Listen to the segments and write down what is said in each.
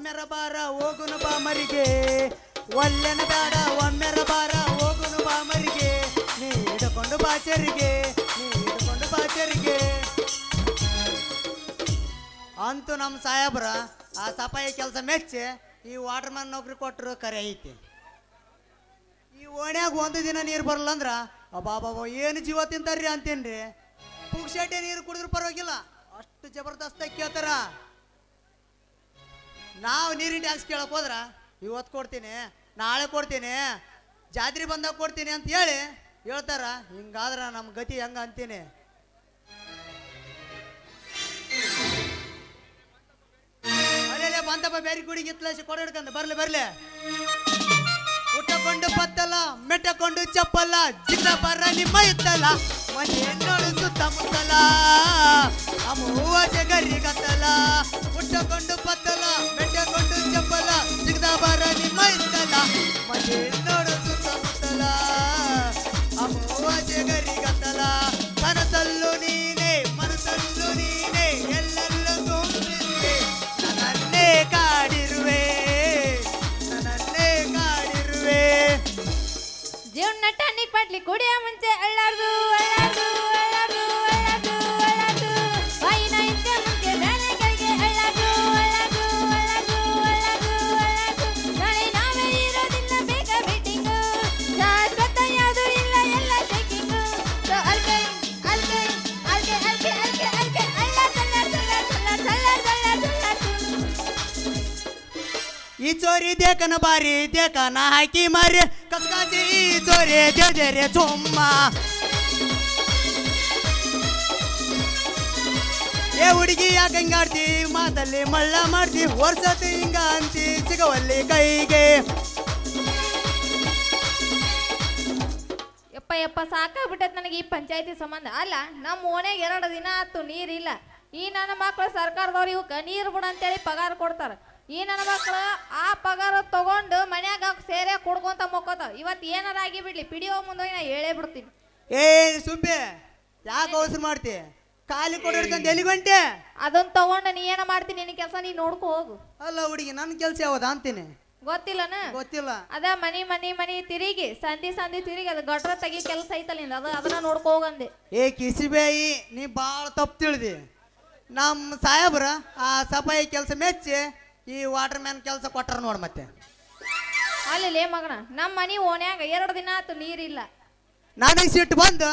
ಒಮ್ಮೆರ ಹೋಗುನು ಬಾ ಮರಿಗೆ ಒಲ್ಲೆನ ಬೇಡ, ಒಮ್ಮೆರ ಬಾರ ಹೋಗುನು ಬಾ ಮರಿಗೆ ನೀ ಬಾಚರಿಗೆ ನೀ ಬಾಚರಿಗೆ. ಅಂತೂ ನಮ್ಮ ಸಾಹೇಬ್ರ ಆ ಸಫಾಯಿ ಕೆಲಸ ಮೆಚ್ಚಿ ಈ ವಾಟರ್ ಮ್ಯಾನ್ ನೌಕರಿ ಕೊಟ್ಟರು ಕರೆ ಐತಿ. ಈ ಓಣ್ಯಾಗ ಒಂದು ದಿನ ನೀರು ಬರಲ್ಲ ಅಂದ್ರ ಅಬ್ಬಾಬಾಬಾ, ಏನು ಜೀವ ತಿಂತಾರ್ರಿ ಅಂತೇನ್ರಿ? ಪುಕ್ಷಟೆ ನೀರು ಕುಡಿದ್ರು ಪರವಾಗಿಲ್ಲ. ಅಷ್ಟು ಜಬರ್ದಸ್ತಾಗಿ ಕೇಳ್ತಾರ. ನಾವು ನೀರಿನ ಡ್ಯಾನ್ಸ್ ಕೇಳಕ್ ಹೋದ್ರ ಇವತ್ತು ಕೊಡ್ತೀನಿ, ನಾಳೆ ಕೊಡ್ತೀನಿ, ಜಾತ್ರೆ ಬಂದಾಗ ಕೊಡ್ತೀನಿ ಅಂತ ಹೇಳಿ ಹೇಳ್ತಾರ. ಹಿಂಗಾದ್ರ ನಮ್ಮ ಗತಿ ಹೆಂಗ ಅಂತೀನಿ. ಅಲ್ಲೇ ಬಂದಪ್ಪ, ಬೇರೆ ಕುಡಿ ಗಿತ್ಲಾಸಿ ಕೊಡ ಹಿಡ್ಕಂದ. ಬರ್ಲಿ ಬರ್ಲಿ. ಉಟ್ಟಕೊಂಡು ಬತ್ತಲ್ಲ ಮೆಟ್ಟಕೊಂಡು ಚಪ್ಪಲ್ಲ ಜಿಲ್ಲಾ ಬರ ನಿಮ್ಮ ಇತ್ತಲ್ಲ ಮನೆ ನೋಡು ಸುತ್ತಮುತ್ತಲ. ನಮ್ಮ ಹೂವ ಜಗರಿ ಗತ್ತಲ ಉಟ್ಟಕೊಂಡು ಬತ್ತಲ್ಲ ಮೆಟ್ಟಕೊಂಡು ಚಪ್ಪಲ್ಲ ಜಿಗ್ದ ಈ ಚೋರಿ ದೇಕನ ಬಾರಿ ದೇಕನ ಹಾಕಿ ಮಾರಿ. ಕಸ್ಕಾಸಿ ಈ ಚೋರಿ ದೇದೇರೆ ಚುಮ್ಮ ಏ ಹುಡುಗಿ ಯಾಕೆ ಹಿಂಗಾಡ್ತಿ ಮಾತಲ್ಲಿ ಮಳ್ಳ ಮಾಡ್ತಿ ವರ್ಷತಿ ಹಿಂಗ ಅಂತಿ, ಸಿಗವಲ್ಲಿ ಕೈಗೆ. ಯಪ್ಪ ಯಪ್ಪ, ಸಾಕಾಗ್ಬಿಟ್ಟೈತೆ ನನಗೆ ಈ ಪಂಚಾಯತಿ ಸಂಬಂಧ. ಅಲ್ಲ, ನಮ್ಮ ಓಣೆಗೆ ಎರಡು ದಿನ ಆತು, ನೀರಿಲ್ಲ. ಈ ನನ್ನ ಮಕ್ಕಳು ಸರ್ಕಾರದವ್ರು ಇವಕ್ಕೆ ನೀರು ಬಿಡು ಅಂತೇಳಿ ಪಗಾರ ಕೊಡ್ತಾರೆ. ಈ ನನ್ನ ಮಕ್ಕಳು ಆ ಪಗಾರ ತಗೊಂಡು ಮನ್ಯಾಗ ಸೇರೆ ಕುಡ್ಕೊಂತ ಮುಕ್ಕೋತ. ಇವತ್ತು ಏನಾರ ಆಗಿ ಬಿಡ್ಲಿ ಪಿಡಿಯೋ ಮುಂದೆ ಹೋಗಿ ನಾ ಹೇಳೇ ಬಿಡ್ತೀನಿ. ಏ ಸುಬ್ಬಿ ಯಾಕೆ ಅವಸರ ಮಾಡ್ತಿ? ಖಾಲಿ ಕೊಡಿಡ್ಕಂತ ಎಲ್ಲಿಗಂಟೆ ಅದನ್ನ ತಗೊಂಡು ನೀ ಏನ ಮಾಡ್ತೀನಿ ನಿನ್ನ ಕೆಲಸ ನೀ ನೋಡ್ಕೊ ಹೋಗು. ಅಲ್ಲ ಹುಡುಗಿ ನನ್ನ ಕೆಲಸ ಯಾವ್ದು ಅಂತೀನಿ? ಗೊತ್ತಿಲ್ಲನ? ಗೊತ್ತಿಲ್ಲ. ಅದ ಮನಿ ಮನಿ ಮನಿ ತಿರುಗಿ ಸಂಧಿ ಸಂಧಿ ತಿರುಗಿ ಅದು ಗಟ್ರ ತೆಗಿ ಕೆಲಸ ಐತಲ್ಲ ನಿಂದ ಅದು ಅದನ್ನ ನೋಡ್ಕೊ ಹೋಗಂದೆ ಏ ಕಿಸಿಬೇಯಿ ನೀ ಭಾಳ ತಪ್ಪು ತಿಳಿದಿ. ನಮ್ಮ ಸಾಹೇಬ್ರ ಆ ಸಫಾಯಿ ಕೆಲಸ ಮೆಚ್ಚಿ ಈ ವಾಟರ್ ಮ್ಯಾನ್ ಕೆಲಸ ಕೊಟ್ಟರು ನೋಡ್ ಮತ್ತೆ. ಅಲ್ಲಿ ಮಗನ ನಮ್ಮ ಮನಿ ಓನ್ಯಾಗ ಎರಡು ದಿನ ಆತು ನೀರಿಲ್ಲ. ನನಗೆ ಸಿಟ್ಟು ಬಂದು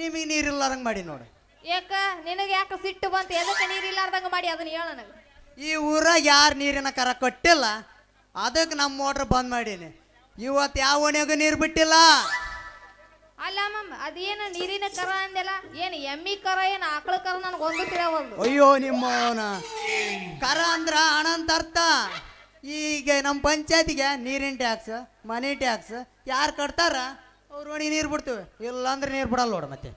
ನಿಮಗೆ ನೀರಿಲ್ಲಾರಂಗೆ ಮಾಡಿ ನೋಡು. ಯಾಕ ನಿನಗೆ ಯಾಕೆ ಸಿಟ್ಟು ಬಂತು? ಎದಕ್ಕೆ ನೀರಿಲ್ಲಾರ್ದಂಗ ಮಾಡಿ ಅದನ್ನ ಹೇಳ ನನಗೆ. ಈ ಊರಾಗ ಯಾರು ನೀರಿನ ಕರ ಕೊಟ್ಟಿಲ್ಲ ಅದಕ್ಕೆ ನಮ್ಮ ಮೋಟ್ರ್ ಬಂದ್ ಮಾಡೀನಿ. ಇವತ್ತು ಯಾವ ಓಣ್ಯಾಗ ನೀರು ಬಿಟ್ಟಿಲ್ಲ. ಅಲ್ಲ ಮಮ್ಮ ಅದೇನು ನೀರಿನ ಕರ ಅಂದೆಲ್ಲ? ಏನು ಎಮ್ಮಿ ಕರ, ಏನು ಆಕಳ ಕರ ನನಗೆ ಒಂದು? ಅಯ್ಯೋ ನಿಮ್ಮ ಕರ ಅಂದ್ರ ಹಣ ಅಂತ ಅರ್ಥ. ಈಗ ನಮ್ಮ ಪಂಚಾಯತಿಗೆ ನೀರಿನ ಟ್ಯಾಕ್ಸ್, ಮನಿ ಟ್ಯಾಕ್ಸ್, ಯಾರು ಕಟ್ತಾರ? ಅವ್ರು ನೋಡಿ ನೀರು ಬಿಡ್ತೇವೆ. ಇಲ್ಲಾಂದ್ರೆ ನೀರು ಬಿಡಲ್ಲ ನೋಡಿ ಮತ್ತೆ.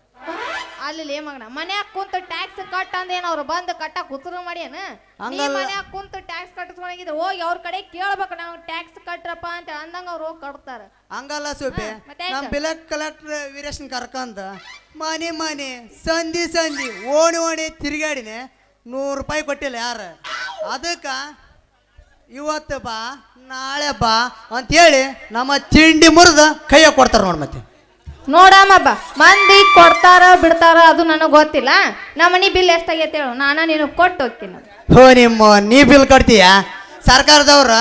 ಅಲ್ಲಿ ಮಗನ ಮನ್ಯಾಗ ಕುಂತು ಟ್ಯಾಕ್ಸ್ ಕಟ್ ಅಂದೇನು ಅವ್ರು ಬಂದು ಕಟ್ಟಕ್ಕೆ ಉತ್ತರ ಮಾಡ್ಯಾನ ನೀ ಹಂಗಲ್ಲ. ಮನ್ಯಾಗ ಕುಂತು ಟ್ಯಾಕ್ಸ್ ಕಟ್ಟಿಸ್ಕೊಂಡಿದ್ರೆ ಹೋಗಿ ಅವ್ರ ಕಡೆ ಕೇಳ್ಬೇಕು ನಾವು ಟ್ಯಾಕ್ಸ್ ಕಟ್ರಪ್ಪ ಅಂತ ಅಂದಂಗ ಅವ್ರು ಹೋಗಿ ಕಟ್ತಾರ. ಹಂಗಲ್ಲ ಸೂಪಿ. ಹಾ, ಮತ್ತೆ ನಮ್ಮ. ಬಿಲಕ್ ಕಲೆಕ್ಟರ್ ವೀರೇಶನ್ ಕರ್ಕಂದ ಮನೆ ಮನೆ ಸಂಧಿ ಸಂಧಿ ಓಣಿ ಓಣಿ ತಿರುಗಾಡಿನ ನೂರು ರೂಪಾಯಿ ಕೊಟ್ಟಿಲ್ಲ ಯಾರು? ಅದಕ್ಕೆ ಇವತ್ತು ಬಾ ನಾಳೆ ಬಾ ಅಂತೇಳಿ ನಮ್ಮ ತಿಂಡಿ ಮುರಿದ ಕೈಯ ಕೊಡ್ತಾರೆ ನೋಡಿ ಮತ್ತೆ. ನೋಡಮ್ಮಬ್ಬ ಮಂದಿ ಕೊಡ್ತಾರ ಬಿಡ್ತಾರ ಅದು ನನಗೆ ಗೊತ್ತಿಲ್ಲ. ನಮ್ಮ ಮನೆ ಬಿಲ್ ಎಷ್ಟಾಗೈತೆ ಹೇಳು. ನಾನು ನಿನಗೆ ಕೊಟ್ಟು ಹೋಗ್ತೀನಿ. ಹೋ ನಿಮ್ಮ ನೀ ಬಿಲ್ ಕೊಡ್ತೀಯ ಸರ್ಕಾರದವ್ರು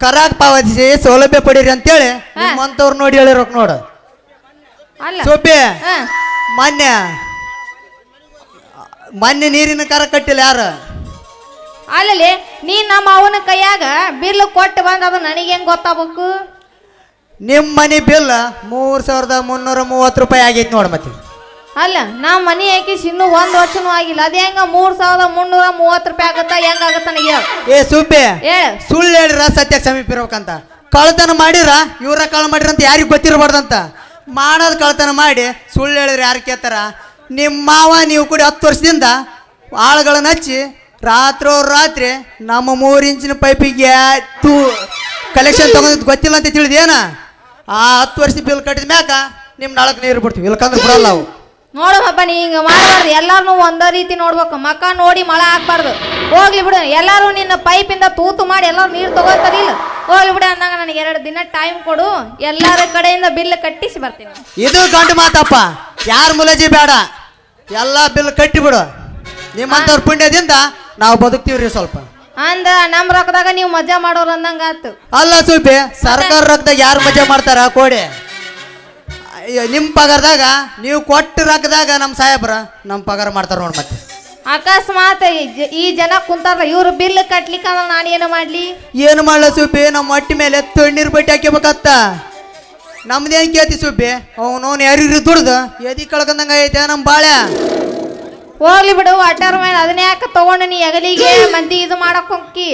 ಕರಾಗ್ ಪಾವತಿಸಿ ಸೌಲಭ್ಯ ಪಡೀರಿ ಅಂತೇಳಿ ನಿಮ್ಮಂತವ್ರು ನೋಡಿ ಹೇಳಿರೋಕ್ ನೋಡು. ಅಲ್ಲ. ಸೋಪಿ ಹಾ. ಮೊನ್ನೆ ಮೊನ್ನೆ ನೀರಿನ ಕರ ಕಟ್ಟಿಲ್ಲ ಯಾರು? ಅಲ್ಲಲ್ಲಿ ನೀ ನಮ್ಮ ಅವನ ಕೈಯಾಗ ಬಿಲ್ ಕೊಟ್ಟು ಬಂದ ಅದು ನನಗೆ ಹೆಂಗ್ ಗೊತ್ತಾಗಬೇಕು? ನಿಮ್ಮ ಮನೆ ಬಿಲ್ ಮೂರು ಸಾವಿರದ ಮುನ್ನೂರ ಮೂವತ್ತು ರೂಪಾಯಿ ಆಗೈತೆ ನೋಡಿ ಮತ್ತೆ. ಅಲ್ಲ ನಾ ಮನಿ ಹಾಕಿಸಿ ಇನ್ನೂ ಒಂದು ವರ್ಷನೂ ಆಗಿಲ್ಲ. ಅದೇ ಹೆಂಗ ಮೂರ್ ಸಾವಿರದ ಮುನ್ನೂರ ಮೂವತ್ತು ರೂಪಾಯಿ ಆಗುತ್ತಾ ಹೆಂಗ ಆಗತ್ತ ನನಗೆ ಏ ಸುಬ್ಬೆ ಹೇಳು. ಸುಳ್ಳು ಹೇಳಿರ ಸತ್ಯಕ್ಕೆ ಸಮೀಪ ಇರ್ಬೇಕಂತ. ಕಳ್ತನ ಮಾಡಿರ? ಇವ್ರ ಕಳ್ಳ ಮಾಡಿರ ಅಂತ ಯಾರಿಗೆ ಗೊತ್ತಿರಬಾರ್ದಂತ. ಮಾಡೋದು ಕಳ್ತನ ಮಾಡಿ ಸುಳ್ಳು ಹೇಳಿದ್ರೆ ಯಾರು ಕೇಳ್ತಾರ? ನಿಮ್ಮ ಮಾವ ನೀವು ಕೂಡ ಹತ್ತು ವರ್ಷದಿಂದ ಆಳುಗಳನ್ನ ಹಚ್ಚಿ ರಾತ್ರೋ ರಾತ್ರಿ ನಮ್ಮ ಮೂರು ಇಂಚಿನ ಪೈಪಿಗೆ ತೂ ಕಲೆಕ್ಷನ್ ತಗೊಂಡಿದ್ದು ಗೊತ್ತಿಲ್ಲ ಅಂತ ತಿಳಿದೇನ? ಆ ಹತ್ತು ವರ್ಷ ಬಿಲ್ ಕಟ್ಟಿದ ಮ್ಯಾಕ ನಿಮ್ಮ ನಾಲ್ಕು ನೀರು ಬಿಡ್ತೀವಿ. ಇಲ್ಕಂದ್ರೆ ಬಿಡಲ್ಲ ಅವು ನೋಡಪ್ಪ ನೀ ಹಿಂಗ ಮಾಡಬಾರ್ದು. ಎಲ್ಲಾರನು ಒಂದೇ ರೀತಿ ನೋಡ್ಬೇಕು. ಮಕ್ಕ ನೋಡಿ ಮಳೆ ಹಾಕ್ಬಾರ್ದು. ಹೋಗ್ಲಿ ಬಿಡು. ಎಲ್ಲಾರು ನಿನ್ನ ಪೈಪಿಂದ ತೂತು ಮಾಡಿ ಎಲ್ಲಾರು ನೀರು ತಗೋತಾರಿಲ್ಲ ಹೋಗ್ಲಿ ಬಿಡು ಅಂದಾಗ ನನಗೆ ಎರಡು ದಿನ ಟೈಮ್ ಕೊಡು. ಎಲ್ಲಾರ ಕಡೆಯಿಂದ ಬಿಲ್ ಕಟ್ಟಿಸಿ ಬರ್ತೀನಿ. ಇದು ಗಂಡು ಮಾತಪ್ಪ. ಯಾರ ಮುಲಜಿ ಬೇಡ. ಎಲ್ಲ ಬಿಲ್ ಕಟ್ಟಿಬಿಡು. ನಿಮ್ಮಂಥವ್ರ ಪುಣ್ಯದಿಂದ ನಾವು ಬದುಕ್ತೀವ್ರಿ ಸ್ವಲ್ಪ. ಅಂದ ನಮ್ಮ ರೊಕ್ಕದಾಗ ನೀವು ಮಜಾ ಮಾಡೋರು ಅಂದಂಗ ಆತು ಅಲ್ಲ ಸುಬ್ಬಿ ಸರ್ಕಾರ ರೊಕ್ಕದಾಗ ಯಾರು ಮಜಾ ಮಾಡ್ತಾರ ಕೋಡಿ. ಅಯ್ಯೋ, ನಿಮ್ಮ ಪಗಾರದಾಗ ನೀವು ಕೊಟ್ಟು ರೊಕ್ಕದಾಗ ನಮ್ಮ ಸಾಹೇಬ್ರ ನಮ್ಮ ಪಗಾರ ಮಾಡ್ತಾರ ನೋಡಿ ಮತ್ತೆ. ಅಕಸ್ಮಾತ್ ಈ ಜ- ಈ ಜನ ಕುಂತಾರ ಇವ್ರು ಬಿಲ್ ಕಟ್ಲಿಕ್ಕ ಅಂದ್ರೆ ನಾನು ಏನು ಮಾಡ್ಲಿ? ಏನು ಮಾಡ್ಲ ಸುಬ್ಬಿ ನಮ್ಮ ಹೊಟ್ಟಿ ಮೇಲೆ ತಣ್ಣೀರು ಬಟ್ಟೆ ಹಾಕಿಬೇಕತ್ತ ನಮ್ದೇನ್ ಕೇಳ್ತಿ ಸುಬ್ಬಿ ಅವನವನು ಯಾರಿಗ್ರಿ ದುಡ್ದು ಎದಿ ಕಳ್ಕೊಂಡಂಗ ಐತೆ ನಮ್ಮ ಬಾಳೆ ಹೋಗ್ಲಿ ಬಿಡು ವಾಟರ್ ಮೇಲೆ ಅದನ್ನ ಯಾಕೆ ತಗೊಂಡು ನೀ ಎಗಲಿಗೆ ಮಂದಿ ಇದು ಮಾಡಕ್ ಹೊಕ್ಕಿ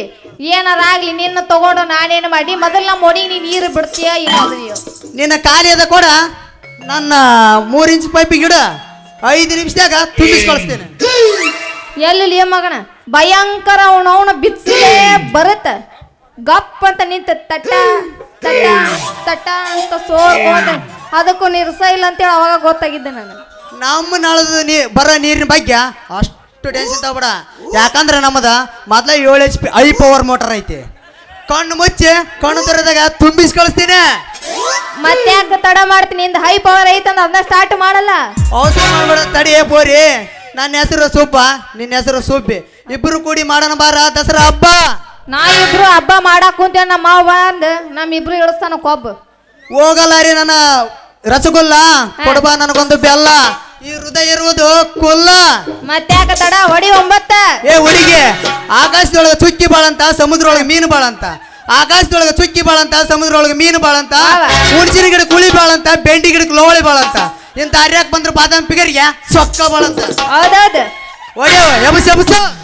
ಏನಾರ ಆಗ್ಲಿ ನಿನ್ನ ತಗೊಂಡು ನಾನೇನು ಮಾಡಿ ಮೊದಲು ನಮ್ಮ ಒಡಿಗೆ ನೀ ನೀರು ಬಿಡ್ತೀಯ ಇಲ್ಲ ಅದು ನೀವು ನಿನ್ನ ಖಾಲಿ ಅದ ಕೊಡ. ನನ್ನ ಮೂರು ಇಂಚ್ ಪೈಪ್ ಗಿಡ ಐದು ನಿಮಿಷದಾಗ ತುಂಬಿಸ್ಕೊಳಿಸ್ತೇನೆ. ಎಲ್ಲಿ ಮಗನ? ಭಯಂಕರ ಅವನವನ ಬಿಸಿಲೇ ಬರುತ್ತ. ಗಪ್ ಅಂತ ನಿಂತ ತಟ್ಟ ತಟ್ಟ ತಟ್ಟ ಅಂತ ಸೋರ್ಕೋತ ಅದಕ್ಕೂ ನಿರ್ಸ ಇಲ್ಲ ಅಂತೇಳಿ ಅವಾಗ ಗೊತ್ತಾಗಿದ್ದೆ ನಾನು. ನಮ್ಮ ನಳದ ನೀ ಬರೋ ನೀರಿನ ಬಗ್ಗೆ ಅಷ್ಟು ಟೆನ್ಷನ್ ತಗೋಬೇಡ. ಯಾಕಂದ್ರೆ ನಮ್ಮದ ಮೊದಲ ಏಳು ಎಚ್ ಪಿ ಐ ಪವರ್ ಮೋಟರ್ ಐತಿ. ಕಣ್ಣು ಮುಚ್ಚಿ ಕಣ್ಣು ತೆರೆದಾಗ ತುಂಬಿಸಿ ಕಳಿಸ್ತೀನಿ. ಮತ್ತೆ ಯಾಕೆ ತಡ ಮಾಡ್ತೀನಿ? ಇಂದ ಹೈ ಪವರ್ ಐತಂದ ಅದನ್ನ ಸ್ಟಾರ್ಟ್ ಮಾಡಲ್ಲ. ಅವಸರ ಮಾಡ್ಬೇಡ ತಡಿ ಬೋರಿ. ನನ್ನ ಹೆಸರು ಸುಬ್ಬ ನಿನ್ನ ಹೆಸರು ಸುಬ್ಬಿ. ಇಬ್ಬರು ಕೂಡಿ ಮಾಡೋಣ ಬಾರ ದಸರಾ ಹಬ್ಬ. ನಾ ಇಬ್ರು ಹಬ್ಬ ಮಾಡಾಕ್ ಕುಂತೇವ್ ನಮ್ಮ ಮಾವ ಅಂದ್ ನಮ್ ಇಬ್ರು ಇಳಿಸ್ತಾನ ಕೊಬ್ಬ. ಹೋಗಲ್ಲ ರೀ ನನ್ನ ರಸಗುಲ್ಲ ಕೊಡಬಾ ನನಗೊಂದು ಬೆಲ್ಲ. ಈ ಹೃದಯ ಇರುವುದು ಕುಲ್ಲ. ಮತ್ತೆ ಯಾಕೆ ತಡ? ಹೊಡಿ ಒಂಬತ್ತ. ಏ ಹುಡುಗಿ. ಆಕಾಶದೊಳಗೆ ಚುಕ್ಕಿ ಬಾಳಂತ ಸಮುದ್ರೊಳಗೆ ಮೀನು ಬಾಳಂತ. ಆಕಾಶದೊಳಗೆ ಚುಕ್ಕಿ ಬಾಳಂತ ಸಮುದ್ರೊಳಗೆ ಮೀನು ಬಾಳಂತ. ಹುಣಸಿನ ಗಿಡ ಕುಳಿ ಬಾಳಂತ ಬೆಂಡಿ ಗಿಡಕ್ಕೆ ಲೋಳಿ ಬಾಳಂತ. ಇಂತ ಹರ್ಯಾಕ್ ಬಂದ್ರ ಬಾದಾಮ್ ಪಿಗರಿಗೆ ಸೊಕ್ಕ ಬಾಳಂತ. ಹೌದೌದು. ಒಡೆಯವ ಎಬಸ್ ಎಬಸ್.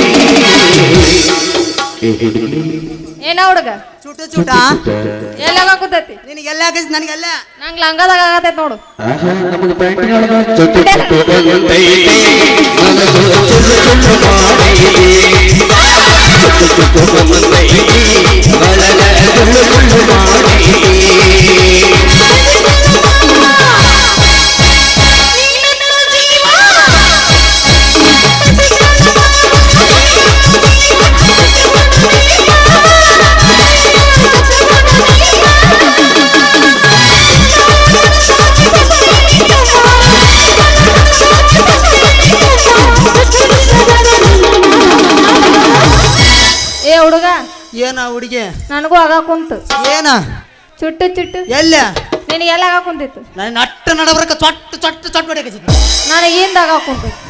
ಏನ ಹುಡುಗ? ಚುಟು ಚುಟ? ಎಲ್ಲಾಗ ಕೂತೈತಿ. ನಿನಗೆಲ್ಲ ಹಾಕಿಸ್ ನನಗೆಲ್ಲ? ನಂಗ್ ಲಂಗದಾಗ ಆಗತೈತಿ ನೋಡು. ನಮಗೆ ಪ್ಯಾಂಟಿನೊಳಗ ಚುಟ್ಟು ಚುಟ್ಟು ಏನ ಹುಡುಗಿ ನನಗೂ ಆಗ ಕುಂತು ಏನ ಚುಟ್ಟು ಚುಟ್ಟು ಎಲ್ಲ ನಿನಗೆ ಎಲ್ಲ ಆಗ ಕುಂತಿತ್ತು ನನ್ನ ನಟ್ಟ ನಡಬರಕ ಚೊಟ್ಟು ಚೊಟ್ಟು ಚೊಟ್ಟು ಹೊಡಿಯಕ್ಕೆ ನನಗೆ ಹಿಂದ ಆಗ ಕುಂತಿತ್ತು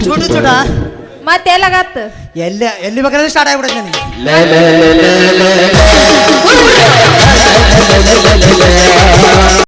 ಚುಡು? ಚುಡ ಮತ್ತೆ ಎಲ್ಲಾಗತ್ತ? ಎಲ್ಲಿ ಎಲ್ಲಿ ಬೇಕಾದ್ರೆ ಸ್ಟಾರ್ಟ್ ಆಗ್ಬಿಡುತ್ತೆ ನನಗೆ.